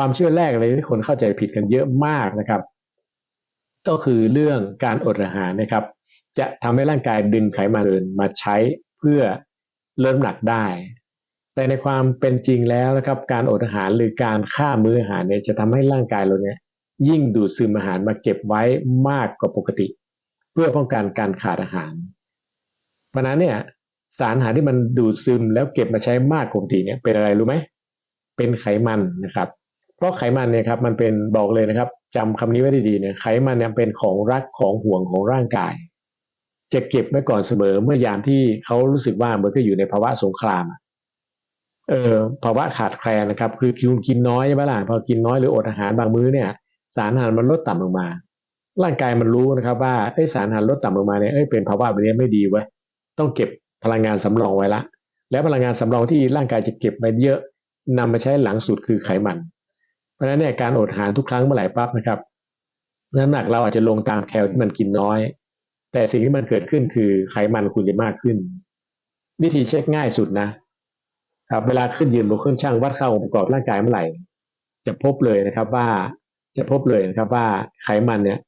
ความเชื่อแรกเลยที่คนเข้าใจผิดกันเยอะมากนะครับ ก็คือเรื่องการอดอาหารนะครับ จะทำให้ร่างกายดึงไขมันเกินมาใช้เพื่อลดน้ำหนักได้ แต่ในความเป็นจริงแล้วนะครับ การอดอาหารหรือการฆ่ามื้ออาหารเนี่ยจะทำให้ร่างกายเราเนี่ยยิ่งดูดซึมอาหารมาเก็บไว้มากกว่าปกติ เพื่อป้องกันการขาดอาหาร เพราะนั้นเนี่ยสารอาหารที่มันดูดซึมแล้วเก็บมาใช้มากกว่าปกติเนี่ยเป็นอะไรรู้ไหมเป็นไขมันนะครับ เพราะไขมันเนี่ยครับมันเป็นบอกเลยนะครับจำคำนี้ไว้ดีๆเนี่ยไขมันเนี่ยเป็นของรักของห่วงของร่างกาย จะเก็บไว้ก่อนเสมอเมื่อยามที่เขารู้สึกว่าเหมือนก็อยู่ในภาวะสงครามเออภาวะขาดแคลนนะครับ คือคุณกินน้อยใช่ไหมล่ะพอกินน้อยหรืออดอาหารบางมื้อเนี่ย สารอาหารมันลดต่ำลงมา ร่างกายมันรู้นะครับ ว่าเอ้สารอาหารลดต่ำลงมาเนี่ยเอ้ยเป็นภาวะแบบนี้ไม่ดีเว้ยต้องเก็บพลังงานสำรองไว้ละ แล้วพลังงานสำรองที่ร่างกายจะเก็บไปเยอะนำมาใช้หลังสุดคือไขมัน เพราะฉะนั้นเนี่ยการอดอาหารทุกครั้งเมื่อไหร่ปั๊บนะครับ น้ำหนักเราอาจจะลงตามแคลที่มันกินน้อย แต่สิ่งที่มันเกิดขึ้นคือไขมันคุณจะมากขึ้น วิธีเช็คง่ายสุดนะครับ เวลาขึ้นยืนบนเครื่องช่างวัดค่าองค์ประกอบร่างกายเมื่อไหร่ จะพบเลยนะครับว่าจะพบเลยนะครับว่าไขมันเนี่ย